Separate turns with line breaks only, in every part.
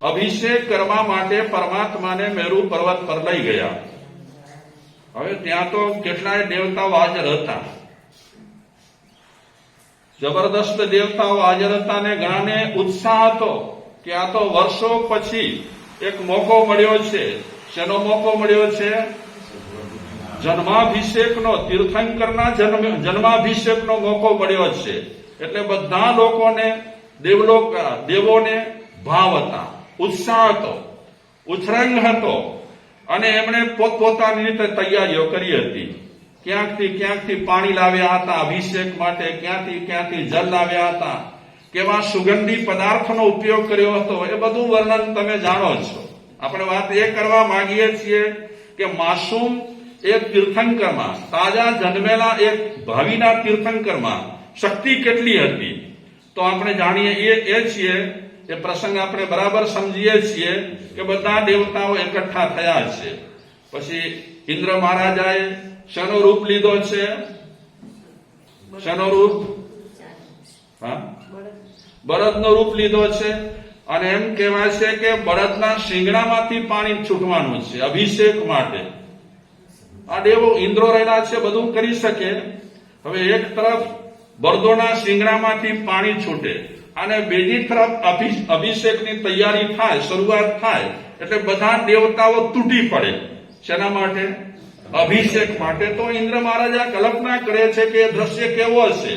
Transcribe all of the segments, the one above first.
અભિષેક કરવા માટે પરમાત્માને મેરુ પર્વત પર લઈ ગયા. હવે ત્યાં તો કેટલાય દેવતાઓ હાજર હતા. જબરદસ્ત દેવતાઓ હાજર હતા ને ઘણાને ઉત્સાહ હતો કે આ તો વર્ષો પછી એક મોકો મળ્યો છે. શેનો મોકો મળ્યો છે? જન્માભિષેકનો, તીર્થંકરના જન્મ, જન્માભિષેકનો મોકો મળ્યો છે. એટલે બધા લોકોને, દેવલોક દેવોને ભાવ હતા. ઉત્સાહ હતો ઉછરંગ હતો અને એમણે પોતપોતાની રીતે તૈયારીઓ કરી હતી. ક્યાંકથી ક્યાંકથી પાણી લાવ્યા હતા, અભિષેક માટે ક્યાંથી ક્યાંથી જલ લાવ્યા હતા, કેવા સુગંધી પદાર્થનો ઉપયોગ કર્યો હતો, એ બધું વર્ણન તમે જાણો છો. આપણે વાત એ કરવા માંગીએ છીએ કે માસૂમ એક તીર્થંકરમાં, તાજા જન્મેલા એક ભાવિના તીર્થંકરમાં શક્તિ કેટલી હતી? તો આપણે જાણીએ એ એ છીએ એ પ્રસંગ આપણે બરાબર સમજીએ છીએ કે બધા દેવતાઓ એકઠા થયા છે. પછી ઇન્દ્ર મહારાજાએ શનો રૂપ લીધો છે. શનો રૂપ હા? બળદનો રૂપ લીધો છે. અને એમ કહેવાય છે કે બળદના શિંગડામાંથી પાણી છૂટવાનું છે, અભિષેક માટે. આ દેવો ઇન્દ્રો રહેલા છે, બધું કરી શકે. હવે એક તરફ બળદોના શિંગડામાંથી પાણી છૂટે. અને બીજી તરફ અભિ- અભિષેકની તૈયારી થાય, શરૂઆત થાય, એટલે બધા દેવતાઓ તૂટી પડે. શેના માટે? અભિષેક માટે. તો ઇન્દ્ર મહારાજા કલ્પના કરે છે કે દ્રશ્ય કેવો હશે?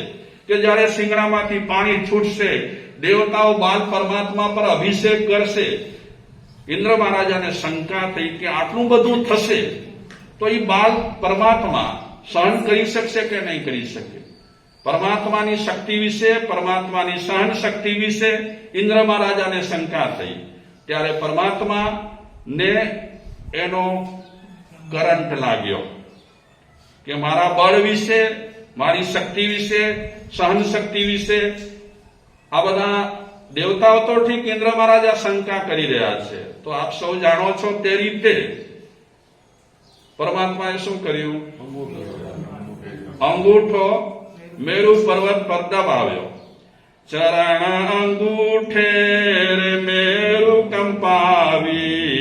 કે જ્યારે શિંગડામાંથી પાણી છૂટશે, દેવતાઓ બાલ પરમાત્મા પર અભિષેક કરશે, ઇન્દ્ર મહારાજાને શંકા થઈ કે આટલું બધું થશે, તો એ બાલ પરમાત્મા સહન કરી શકશે કે નહીં કરી શકે? પરમાત્માની શક્તિ વિશે, પરમાત્માની સહન શક્તિ વિશે ઇન્દ્ર મહારાજાને શંકા થઈ. ત્યારે પરમાત્મા ને એનો કરંટ લાગ્યો કે મારા બળ વિશે, મારી શક્તિ વિશે સહન શક્તિ વિશે આ બધા દેવતાઓ તો ઠીક ઇન્દ્ર મહારાજા શંકા કરી રહ્યા છે. તો આપ સૌ જાણો છો તે રીતે પરમાત્માએ શું કર્યું? અંગૂઠો. મેરુ પર્વત પર દબાવ્યો ચરણ અંગૂઠે મેરુ કંપાવ્યું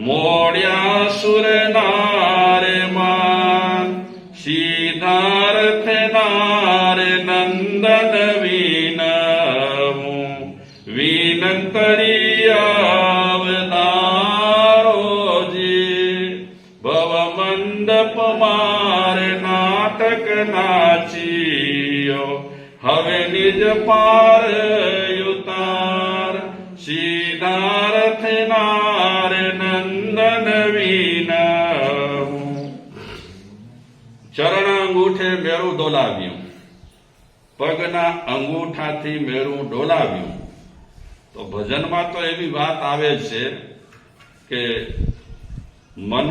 મોડ્યા સુર નારે માન સિદ્ધાર્થ નારે નંદન વિનવું વિનંતરી નાચિયો. હવે નિજ પાર યુતાર સીધારથ નાર નંદન વિનવું ચરણ અંગૂઠે મેરું ડોલાવ્યું. પગના અંગૂઠાથી મેરું ડોલાવ્યું. તો ભજનમાં તો એવી વાત આવે છે કે મન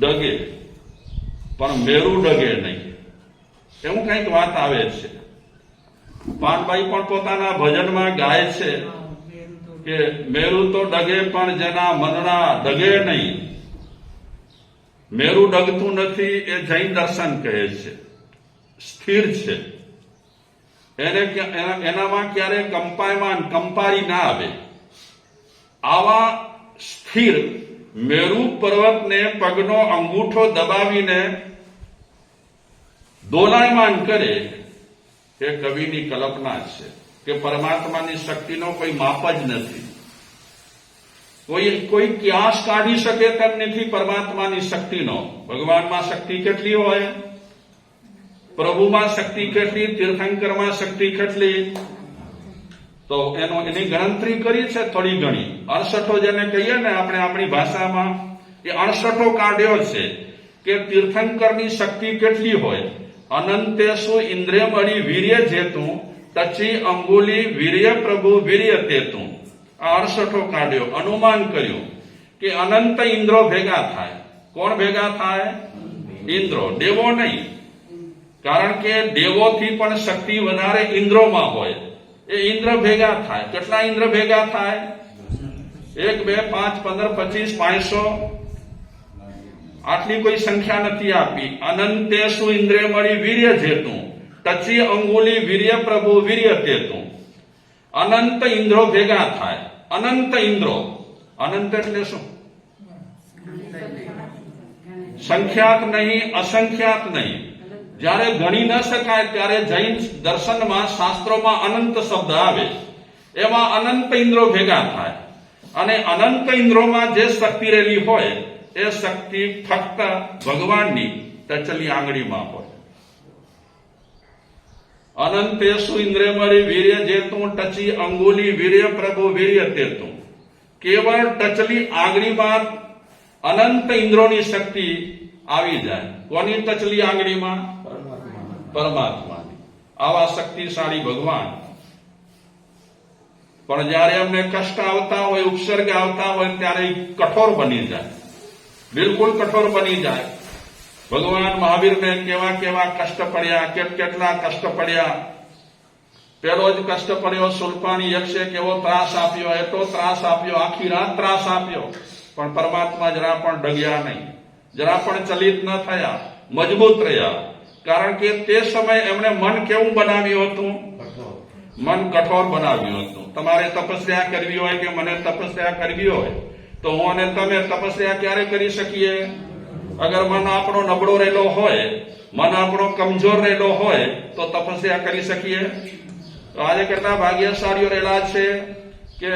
ડગે પણ મેરું ડગે નહીં. એવું કંઈક વાત આવે છે. પાનભાઈ પણ પોતાના ભજનમાં ગાય છે કે મેરું તો ડગે પણ જેના મનના ડગે નહીં. મેરું ડગતું નથી એ જૈન દર્શન કહે છે. સ્થિર છે. એને એનામાં ક્યારે કંપાયમાન કંપારી ના આવે. આવા સ્થિર મેરુ પર્વતને પગનો અંગૂઠો દબાવીને દોલાયમાન કરે, એ કવિની કલ્પના છે કે પરમાત્માની શક્તિનો કોઈ માપ જ નથી. કોઈ કોઈ ક્યાસ કાઢી શકે તેમ નથી પરમાત્માની શક્તિનો. ભગવાનમાં શક્તિ કેટલી હોય? પ્રભુમાં શક્તિ કેટલી? તીર્થંકરમાં શક્તિ કેટલી? તો એનો એની ગણતરી કરી છે થોડી ઘણી. અડસઠો જેને કહીએ ને, આપણે આપણી ભાષામાં, એ અડસઠો કાઢ્યો છે કે તીર્થંકરની શક્તિ કેટલી હોય? અનંતેશુ ઇન્દ્રિય મળી વીર્ય જેતું, તચી અંગુલી વીર્ય પ્રભુ વીર્ય તેતું. આ અડસઠો કાઢ્યો. અનુમાન કર્યું કે અનંત ઇન્દ્રો ભેગા થાય. કોણ ભેગા થાય? ઇન્દ્રો. દેવો નહીં. કારણ કે દેવોથી પણ શક્તિ વધારે ઇન્દ્રોમાં હોય. એ ઇન્દ્ર ભેગા થાય. કેટલા ઇન્દ્ર ભેગા થાય? એક, બે, પાંચ, પંદર, પચીસ પાંચસો આટલી કોઈ સંખ્યા નથી આપી. અનંતેશુ ઇન્દ્રે મળી વીર્ય જેતું. ટચી અંગુલી વીર્ય પ્રભુ વીર્ય તેતું. અનંત ઇન્દ્રો ભેગા થાય. અનંત ઇન્દ્રો. અનંત એટલે શું? સંખ્યાત નહીં, અસંખ્યાત નહીં. જ્યારે ગણી ન શકાય ત્યારે જૈન દર્શનમાં શાસ્ત્રોમાં અનંત શબ્દ આવે એમાં અનંત ઇન્દ્રો ભેગા થાય. અને અનંત ઇન્દ્રોમાં જે શક્તિ રહેલી હોય, એ શક્તિ ફક્ત ભગવાનની ટચલી આંગળીમાં હોય. અનંતેશુ ઇન્દ્રે મરી વીર્ય જેતું ટચી અંગુલી વીર્ય પ્રભુ વીર્ય તેતું કેવળ ટચલી આંગળીમાં અનંત ઇન્દ્રોની શક્તિ આવી જાય. કોની ટચલી આંગળીમાં? પરમાત્માની. આવા શક્તિશાળી ભગવાન. પણ જ્યારે અમને કષ્ટ આવતા હોય, ઉપસર્ગ આવતા હોય, ત્યારે કઠોર બની જાય. બિલકુલ કઠોર બની જાય. ભગવાન મહાવીરને કેવા કેવા કષ્ટ પડ્યા, કેટ કેટલા કષ્ટ પડ્યા. પેલો જ કષ્ટ પડ્યો, સુલપાણી યક્ષે કેવો ત્રાસ આપ્યો, એટલો ત્રાસ આપ્યો, આખી રાત ત્રાસ આપ્યો. પણ પરમાત્મા જરા પણ ડગ્યા નહીં. જરા પણ ચલિત ન થયા, મજબૂત રહ્યા. કારણ કે તે સમયે એમણે મન કેવું બનાવ્યું હતું? મન કઠોર બનાવ્યું હતું. તમારે તપસ્યા કરવી હોય કે મને તપસ્યા કરવી હોય, તો હું અને તમે તપસ્યા ક્યારે કરી શકીએ? અગર મન આપણો નબળો રહેલો હોય, મન આપણો કમજોર રહેલો હોય, તો તપસ્યા કરી શકીએ? તો આજે કેટલા ભાગ્યશાળીઓ રહેલા છે કે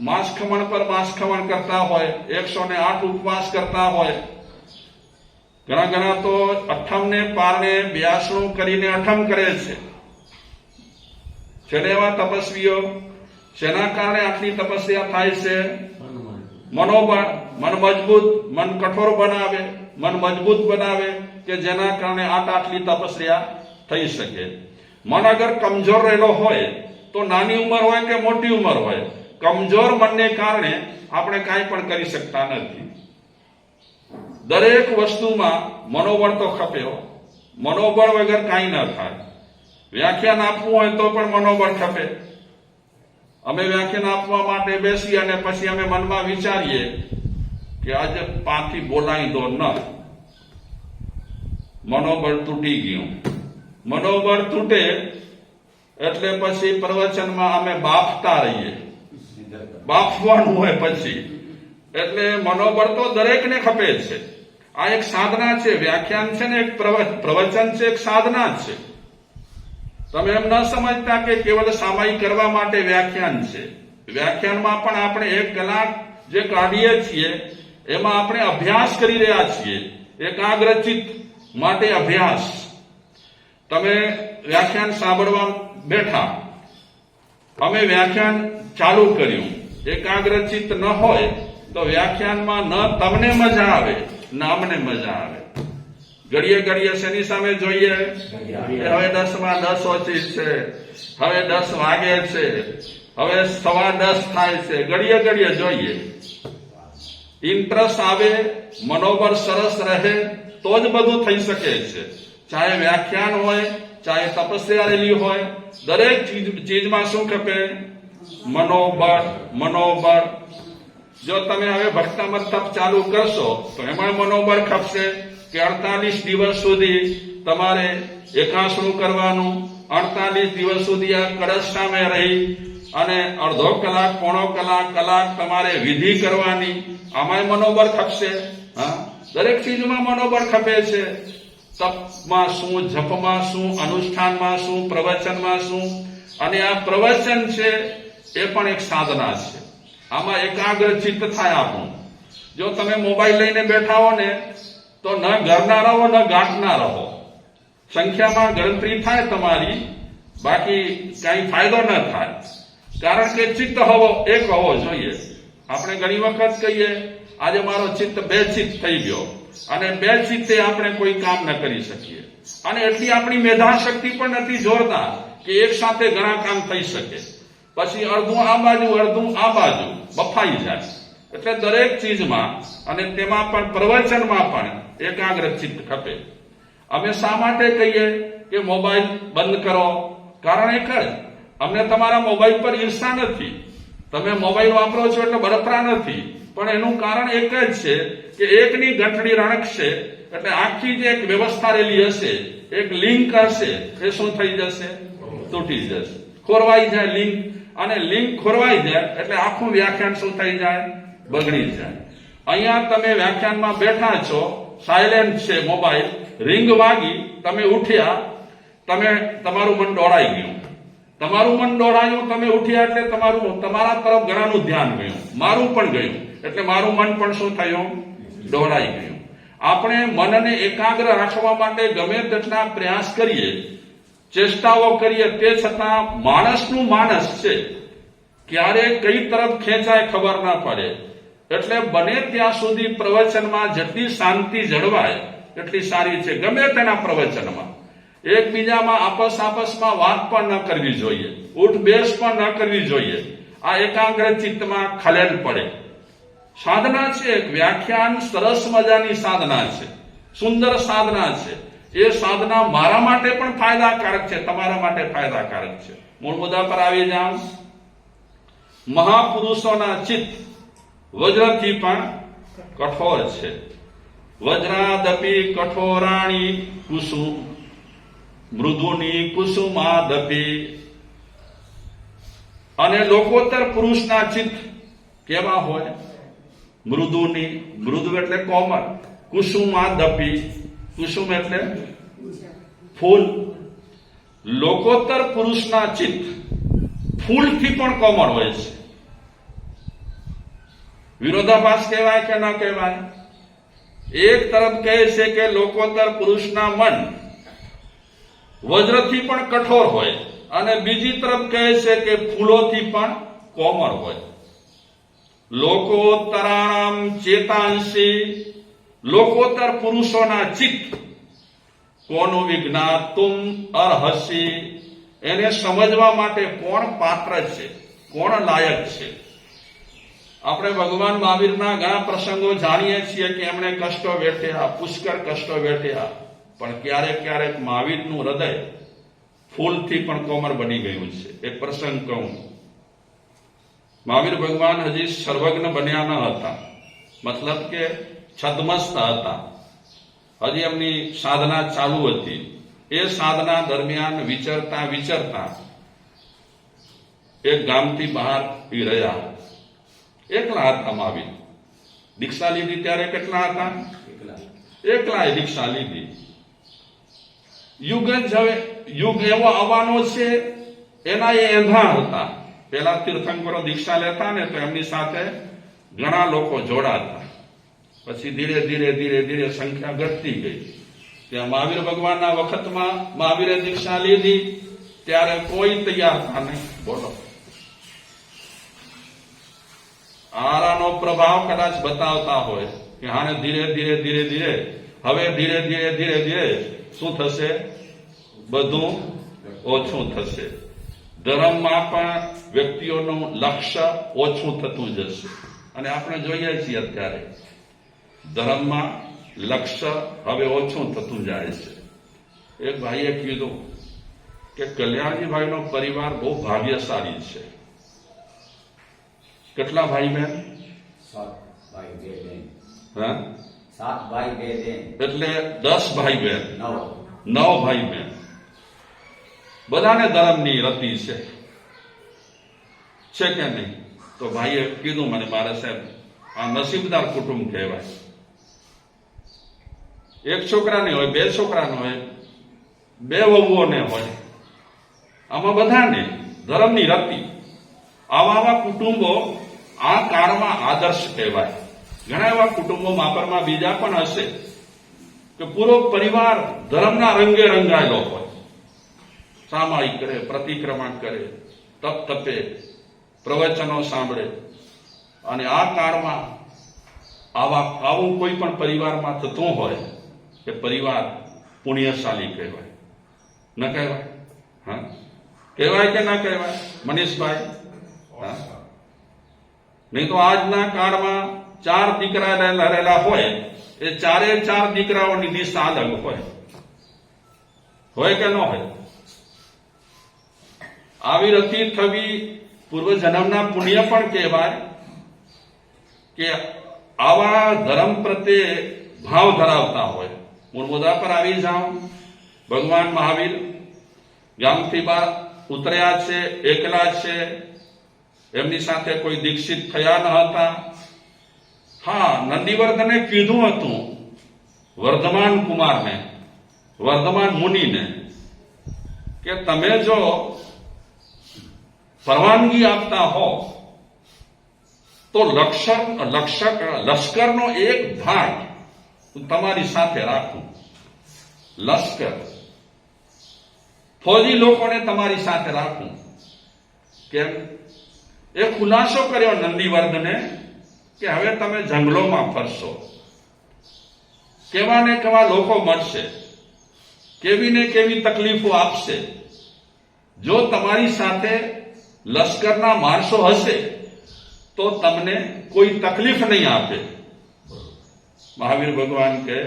માસ ખમણ પર માસ ખમણ કરતા હોય, એકસો ને આઠ ઉપવાસ કરતા હોય ઘણા ઘણા તો અઠમ ને પારણે બ્યાસણું કરીને અઠમ કરે છે. છેલ્લે એવા તપસ્વીઓ શેના કારણે આટલી તપસ્યા થાય છે? મનોબળ, મન મજબૂત, મન કઠોર બનાવે, મન મજબૂત બનાવે કે જેના કારણે આટ આટલી તપસ્યા થઈ શકે. મન અગર કમજોર રહેલો હોય તો નાની ઉંમર હોય કે મોટી ઉંમર હોય? કમજોર મનને કારણે આપણે કાંઈ પણ કરી શકતા નથી. દરેક વસ્તુમાં મનોબળ તો ખપે મનોબળ વગર કાંઈ ન થાય. વ્યાખ્યાન આપવું હોય તો પણ મનોબળ ખપે. અમે વ્યાખ્યાન આપવા માટે બેસી અને પછી અમે મનમાં વિચારીએ કે આજે પાથી બોલાવી દો ન. મનોબળ તૂટી ગયું. મનોબળ તૂટે એટલે પછી પ્રવચનમાં અમે બાફતા રહીએ. બાફવાનું હોય પછી. એટલે મનોબળ તો દરેકને ખપે છે. આ એક સાધના છે, વ્યાખ્યાન છે ને એક પ્રવ- પ્રવચન છે, એક સાધના છે. તમે એમ ન સમજતા કે કેવળ સામાયિક કરવા માટે વ્યાખ્યાન છે. વ્યાખ્યાનમાં પણ આપણે એક કલાક જે કાઢીએ છીએ, એમાં આપણે અભ્યાસ કરી રહ્યા છીએ. એકાગ્રચિત માટે અભ્યાસ. તમે વ્યાખ્યાન સાંભળવા બેઠા. અમે વ્યાખ્યાન ચાલુ કર્યું. એકાગ્રચિત ન હોય તો વ્યાખ્યાનમાં ન તમને મજા આવે ન અમને મજા આવે. ઘડીએ ઘડીએ શેની સામે જોઈએ? હવે દસમાં દસ ઓછી છે. હવે દસ વાગે છે. હવે સવા દસ થાય છે. ઘડીએ ઘડીએ જોઈએ. ઇન્ટરેસ્ટ આવે, મનોબળ સરસ રહે, તો જ બધું થઈ શકે છે. ચાહે વ્યાખ્યાન હોય, ચાહે તપસ્યા રેલી હોય, દરેક ચીજ ચીજમાં શું ખપે? મનોબળ મનોબળ. જો તમે હવે ભક્તામત તપ ચાલુ કરશો, તો એમાં મનોબળ ખપશે કે અડતાલીસ દિવસ સુધી તમારે એકાસણું કરવાનું, અડતાલીસ દિવસ સુધી આ કળશ સામે રહી અને અડધો કલાક, પોણો કલાક કલાક તમારે વિધિ કરવાની, આમાંય મનોબળ ખપશે? હા? દરેક ચીજમાં મનોબળ ખપે છે. તપમાં શું, જપમાં શું, અનુષ્ઠાનમાં શું, પ્રવચનમાં શું? અને આ પ્રવચન છે એ પણ એક સાધના છે. આમાં એકાગ્ર ચિત્ત થાય આપણું. જો તમે મોબાઈલ લઈને બેઠા હો ને તો ન ઘરના રહો ન ગાંઠના રહો સંખ્યામાં ગણતરી થાય તમારી, બાકી કઈ ફાયદો ન થાય. કારણ કે ચિત્ત હોવો, એક હોવો જોઈએ. આપણે ઘણી વખત કહીએ, આજે મારો ચિત્ત બે ચિત્ત થઈ ગયો. અને બે ચિત્તે આપણે કોઈ કામ ન કરી શકીએ. અને એટલી આપણી મેધા શક્તિ પણ નથી જોરદાર કે એક સાથે ઘણા કામ થઈ શકે. પછી અડધું આ બાજુ, અડધું આ બાજુ. બફાઈ જાય. એટલે દરેક ચીજમાં અને તેમાં પણ પ્રવચનમાં પણ એકાગ્ર ચિત્ત ખપે. અમે શા માટે કહીએ કે મોબાઈલ બંધ કરો? કારણ એક જ, અમને તમારા મોબાઈલ પર ઈર્ષા નથી. તમે મોબાઈલ વાપરો છો એટલે બળતરા નથી. પણ એનું કારણ એક જ છે કે એકની ગંઠડી રણકશે એટલે આખી જે એક વ્યવસ્થા રહેલી હશે, એક લિંક હશે, એ શું થઈ જશે? તૂટી જશે. ખોરવાઈ જાય લિંક. અને લિંક ખોરવાઈ જાય એટલે આખું વ્યાખ્યાન શું થઈ જાય? બગડી જાય. અહીંયા તમે વ્યાખ્યાનમાં બેઠા છો સાયલેન્ટ છે મોબાઈલ રિંગ વાગી, તમે ઉઠ્યા, તમે, તમારું મન દોડાઈ ગયું. તમારું મન દોડાયું, તમે ઉઠ્યા એટલે તમારું, તમારા તરફ ઘણાનું ધ્યાન ગયું. મારું પણ ગયું, એટલે મારું મન પણ શું થયું? દોડાઈ ગયું. આપણે મનને એકાગ્ર રાખવા માટે ગમે તેટલા પ્રયાસ કરીએ ચેષ્ટાઓ કરીએ તે છતાં માણસનું માણસ છે. ક્યારે કઈ તરફ ખેંચાય ખબર ના પડે. એટલે બને ત્યાં સુધી પ્રવચનમાં જેટલી શાંતિ જળવાય, એટલી સારી છે. ગમે તેના પ્રવચનમાં. એકબીજામાં આપસ આપસમાં વાત પણ ન કરવી જોઈએ. ઉઠ બેસ પણ ન કરવી જોઈએ. આ એકાગ્ર ચિત્તમાં ખલેલ પડે. સાધના છે એક. વ્યાખ્યાન સરસ મજાની સાધના છે. સુંદર સાધના છે. એ સાધના મારા માટે પણ ફાયદાકારક છે, તમારા માટે ફાયદાકારક છે. મૂળ મુદ્દા પર આવી જાઉં મહાપુરુષોના ચિત્ત વજ્રથી પણ કઠોર છે. વજ્રાદપી કઠોરાણી કુસુમ, મૃદુની કુસુમાદપી. અને લોકોત્તર પુરુષના ચિત્ત કેવા હોય? મૃદુની, મૃદુ એટલે કોમળ, કુસુમાદપી. કુસુમ એટલે? ફૂલ. લોકોત્તર પુરુષના ચિત્ત ફૂલથી પણ કોમળ હોય છે. વિરોધાભાસ કહેવાય કે ન કહેવાય? એક તરફ કહે છે કે લોકોત્તર પુરુષના મન વજ્રથી પણ કઠોર હોય અને બીજી તરફ કહે છે કે ફૂલોથી પણ કોમળ હોય. લોકોત્તરાણામ ચેતાંશી લોકોત્તર પુરુષોના ચિત્ત. કોનું વિજ્ઞાતુમ અર્હસી? એને સમજવા માટે કોણ પાત્ર છે? કોણ લાયક છે? આપણે ભગવાન મહાવીરના ઘણા પ્રસંગો જાણીએ છીએ કે એમણે કષ્ટો વેઠ્યા, પુષ્કર કષ્ટો વેઠ્યા. પણ ક્યારેક ક્યારેક મહાવીરનું હૃદય ફૂલથી પણ કોમર બની ગયું છે. એક પ્રસંગ કહું. મહાવીર ભગવાન હજી સર્વજ્ઞ બન્યા ન હતા. મતલબ કે છદમસ્ત હતા. હજી એમની સાધના ચાલુ હતી. એ સાધના દરમિયાન વિચરતા વિચરતા એક ગામથી બહાર રહ્યા. એકલા હતા માવી દીક્ષા લીધી ત્યારે કેટલા હતા? એકલા. દીક્ષા લીધી યુગ જ હવે યુગ એવો આવવાનો છે એના એ એંધા હતા. પેલા તીર્થંકરો દીક્ષા લેતા ને તો એમની સાથે ઘણા લોકો જોડાતા. પછી ધીરે ધીરે ધીરે ધીરે સંખ્યા ઘટતી ગઈ. ત્યાં મહાવીર ભગવાનના વખતમાં મહાવીરે દીક્ષા લીધી. ત્યારે કોઈ તૈયાર હતા નહીં. બોલો. આરાનો પ્રભાવ કદાચ બતાવતા હોય કે હાને ધીરે ધીરે ધીરે ધીરે, હવે ધીરે ધીરે ધીરે ધીરે શું થશે? બધું ઓછું થશે. ધર્મમાં પણ વ્યક્તિઓનું લક્ષ્ય ઓછું થતું જશે. અને આપણે જોઈએ છીએ અત્યારે ધર્મમાં લક્ષ્ય હવે ઓછું થતું જાય છે. એક ભાઈએ કીધું કે કલ્યાણજીભાઈનો પરિવાર બહુ ભાગ્યશાળી છે. કેટલા ભાઈ બહેન?
ભાઈ બે બેન સાત ભાઈ બે બેન
એટલે દસ ભાઈ બહેન.
નવ.
નવ ભાઈ બહેન. બધાને ધર્મની રતિ છે. છે કે નહીં? તો ભાઈએ કીધું મને મારે સાહેબ આ નસીબદાર કુટુંબ કહેવાય. એક છોકરાને હોય, બે છોકરાને હોય, બે વહુઓને હોય. આમાં બધાને ધર્મની રતિ. આવા આવા કુટુંબો આ કાળમાં આદર્શ કહેવાય. ઘણા એવા કુટુંબો માપરમાં બીજા પણ હશે કે પૂરો પરિવાર ધર્મના રંગે રંગાયેલો હોય. સામાયિક કરે, પ્રતિક્રમણ કરે, તપ તપે, પ્રવચનો સાંભળે. અને આ કાળમાં આવા, આવું કોઈ પણ પરિવારમાં થતું હોય કે પરિવાર પુણ્યશાળી કહેવાય. ન કહેવાય? હા? કહેવાય કે ના કહેવાય? મનીષભાઈ? નહીં તો આજના કાળમાં ચાર દીકરા રહેલા હોય, એ ચારે ચાર દીકરાઓની દિશા અલગ હોય. હોય કે ન હોય? આવી રતિ થવી પૂર્વજન્મના પુણ્ય પણ કહેવાય કે આવા ધર્મ પ્રત્યે ભાવ ધરાવતા હોય. મૂળ મુદ્દા પર આવી જાઉં ભગવાન મહાવીર, ગામથી બહાર ઉતર્યા છે, એકલા છે, એમની સાથે કોઈ દીક્ષિત થયા ન હતા. હા, નંદીવર્ધને કીધું હતું, વર્ધમાન કુમારને, વર્ધમાન મુનિને, કે તમે જો પરવાનગી આપતા હો, તો લક્ષર લક્ષક, લશ્કરનો એક ભાગ હું તમારી સાથે રાખું લશ્કર ફોજી લોકોને તમારી સાથે રાખું કેમ એ ખુલાસો કર્યો નંદીવર્ધને કે હવે તમે જંગલોમાં ફરશો કેવા ને કેવા લોકો મળશે કેવી ને કેવી તકલીફો આપશે જો તમારી સાથે લશ્કરના માણસો હશે તો તમને કોઈ તકલીફ નહીં આપે મહાવીર ભગવાન કે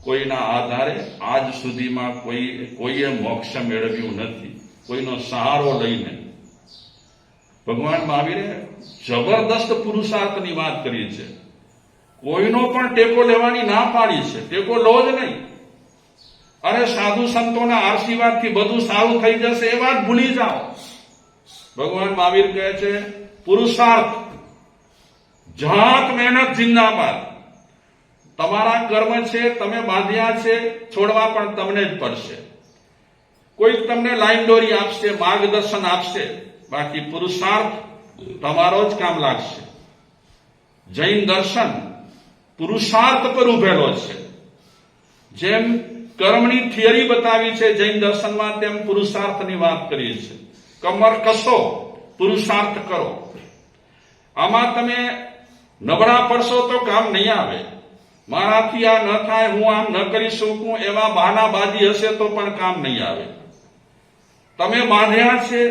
કોઈના આધારે આજ સુધીમાં કોઈ કોઈએ મોક્ષ મેળવ્યું નથી. કોઈનો સહારો લઈને. ભગવાન મહાવીરે જબરદસ્ત પુરુષાર્થની વાત કરી છે. કોઈનો પણ ટેકો લેવાની ના પાડી છે. ટેકો લો જ નહીં. અરે સાધુ સંતોના આશીર્વાદથી બધું સારું થઈ જશે એ વાત ભૂલી જાઓ. ભગવાન મહાવીર કહે છે, પુરુષાર્થ, જાત મહેનત, જિંદાબાદ. તમારા કર્મ છે, તમે બાંધ્યા છે, છોડવા પણ તમને જ પડશે. કોઈક તમને લાઈન દોરી આપશે, માર્ગદર્શન આપશે. બાકી પુરુષાર્થ તમારો જ કામ લાગશે. જૈન દર્શન પુરુષાર્થ પર ઉભેલો છે. જેમ કર્મની થિયરી બતાવી છે, જૈન દર્શનમાં તેમ પુરુષાર્થની વાત કરી છે કમર કસો, પુરુષાર્થ કરો. આમાં તમે નબળા પડશો તો કામ નહીં આવે. મારાથી આ ન થાય, હું આમ ન કરી શકું એવા બહાનાબાજી હશે તો પણ કામ નહીં આવે. તમે બાંધ્યા છે,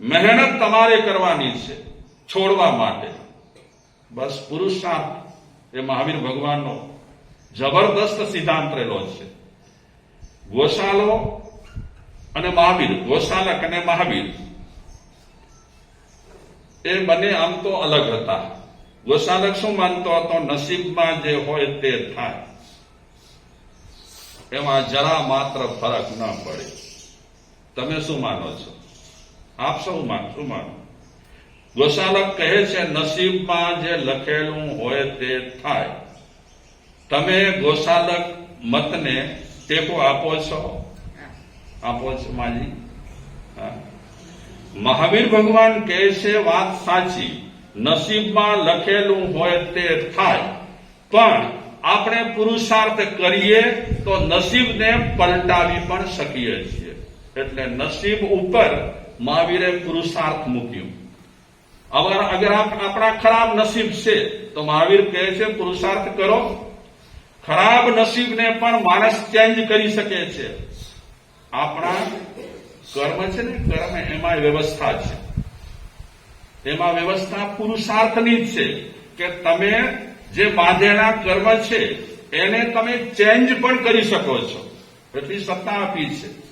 મહેનત તમારે કરવાની છે, છોડવા માટે. બસ પુરુષાર્થ એ મહાવીર ભગવાનનો જબરદસ્ત સિદ્ધાંત રહેલો છે. ગોશાલો અને મહાવીર, ગોશાલક અને મહાવીર, એ બંને આમ તો અલગ હતા. ગોશાલક શું માનતો હતો, નસીબમાં જે હોય તે થાય. એમાં જરા માત્ર ફરક ન પડે. તમે શું માનો છો? આપ સૌ માન શું માનો? ગોશાલક કહે છે, નસીબમાં જે લખેલું હોય તે થાય. તમે ગોશાલક મતને ટેકો આપો છો? આપો છો, માજી. મહાવીર ભગવાન કહે છે, વાત સાચી. નસીબમાં લખેલું હોય તે થાય. પણ આપણે પુરુષાર્થ કરીએ તો નસીબને પલટાવી પણ શકીએ છીએ. એટલે નસીબ ઉપર મહાવીરે પુરુષાર્થ મૂક્યું. અગર અગર આપ- આપણા ખરાબ નસીબ છે, તો મહાવીર કહે છે, પુરુષાર્થ કરો. ખરાબ નસીબને પણ માણસ ચેન્જ કરી શકે છે. આપણા કર્મ છે ને, કર્મ એમાં વ્યવસ્થા છે. એમાં વ્યવસ્થા પુરુષાર્થની જ છે કે તમે જે બાંધેલા કર્મ છે, એને તમે ચેન્જ પણ કરી શકો છો. એટલી સત્તા આપી છે.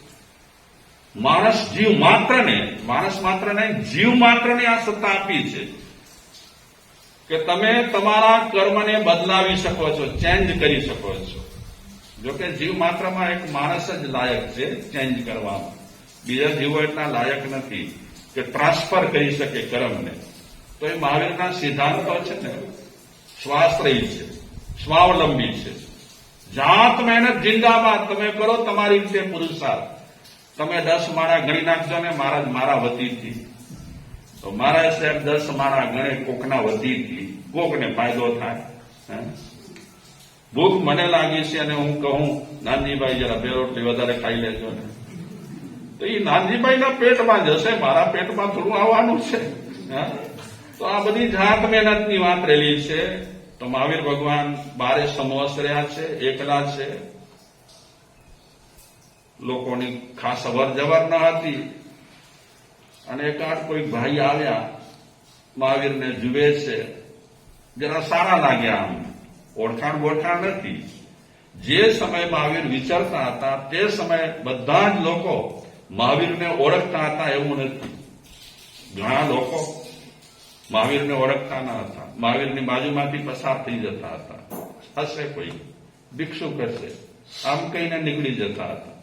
માણસ જીવ માત્રને, માણસ માત્રને, જીવ માત્રને આ સત્તા આપી છે કે તમે તમારા કર્મને બદલાવી શકો છો, ચેન્જ કરી શકો છો. જોકે જીવ માત્રમાં એક માણસ જ લાયક છે ચેન્જ કરવામાં. બીજા જીવો એટલા લાયક નથી. કે ટ્રાન્સફર કરી શકે કર્મને. તો એ મહાવીરના સિદ્ધાંતો છે ને, સ્વાશ્રયી છે, સ્વાવલંબી છે. જાત મહેનત જિંદાબાદ, તમે કરો તમારી રીતે પુરુષાર્થ. તમે દસ માળા ગણી નાખજો ને મારા મારા વતીથી. તો મારા સાહેબ દસ માળા ગણે, કોકના વતીથી. કોકને ફાયદો થાય? ભૂખ મને લાગી છે અને હું કહું નાનજીભાઈ જરા બે રોટલી વધારે ખાઈ લેજો ને. તો એ નાનજીભાઈના પેટમાં જશે, મારા પેટમાં થોડું આવવાનું છે. તો આ બધી જાત મહેનતની વાત રહેલી છે. તો મહાવીર ભગવાન બારે સમવસ રહ્યા છે, એકલા છે. લોકોની ખાસ અવર જવર ન હતી. અને એકાદ કોઈ ભાઈ આવ્યા, મહાવીરને જુએ છે. જરા સારા લાગ્યા આમ. ઓળખાણ બોળખાણ નથી. જે સમય મહાવીર વિચારતા હતા, તે સમયે બધા જ લોકો મહાવીરને ઓળખતા હતા એવું નથી ઘણા લોકો મહાવીરને ઓળખતા ન હતા. મહાવીરની બાજુમાંથી પસાર થઈ જતા હતા. હશે કોઈ. ભિક્ષુક હશે આમ કહીને નીકળી જતા હતા.